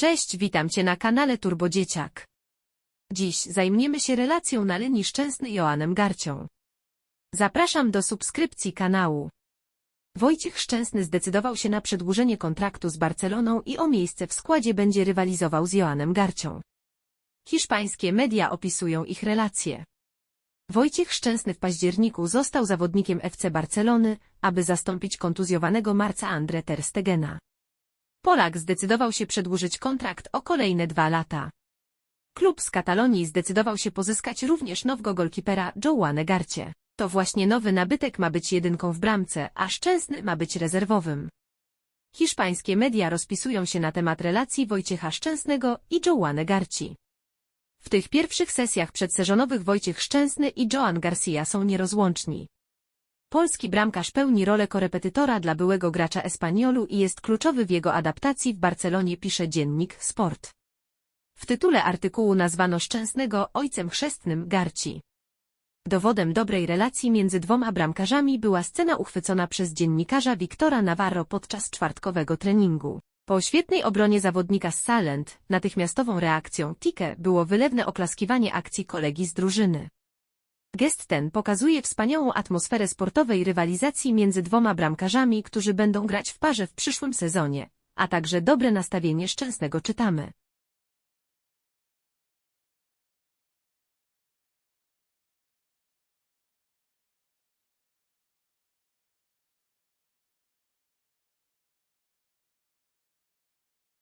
Cześć, witam Cię na kanale Turbo Dzieciak. Dziś zajmiemy się relacją na linii Szczęsny Joanem Garcią. Zapraszam do subskrypcji kanału. Wojciech Szczęsny zdecydował się na przedłużenie kontraktu z Barceloną i o miejsce w składzie będzie rywalizował z Joanem Garcią. Hiszpańskie media opisują ich relacje. Wojciech Szczęsny w październiku został zawodnikiem FC Barcelony, aby zastąpić kontuzjowanego Marca Andre Ter Stegena. Polak zdecydował się przedłużyć kontrakt o kolejne dwa lata. Klub z Katalonii zdecydował się pozyskać również nowego golkipera Joanne Garcie. To właśnie nowy nabytek ma być jedynką w bramce, a Szczęsny ma być rezerwowym. Hiszpańskie media rozpisują się na temat relacji Wojciecha Szczęsnego i Joanne Garci. W tych pierwszych sesjach przedsezonowych Wojciech Szczęsny i Joan Garcia są nierozłączni. Polski bramkarz pełni rolę korepetytora dla byłego gracza Espaniolu i jest kluczowy w jego adaptacji w Barcelonie pisze dziennik Sport. W tytule artykułu nazwano Szczęsnego ojcem chrzestnym Garci. Dowodem dobrej relacji między dwoma bramkarzami była scena uchwycona przez dziennikarza Wiktora Navarro podczas czwartkowego treningu. Po świetnej obronie zawodnika z Salent, natychmiastową reakcją Tike było wylewne oklaskiwanie akcji kolegi z drużyny. Gest ten pokazuje wspaniałą atmosferę sportowej rywalizacji między dwoma bramkarzami, którzy będą grać w parze w przyszłym sezonie, a także dobre nastawienie Szczęsnego czytamy.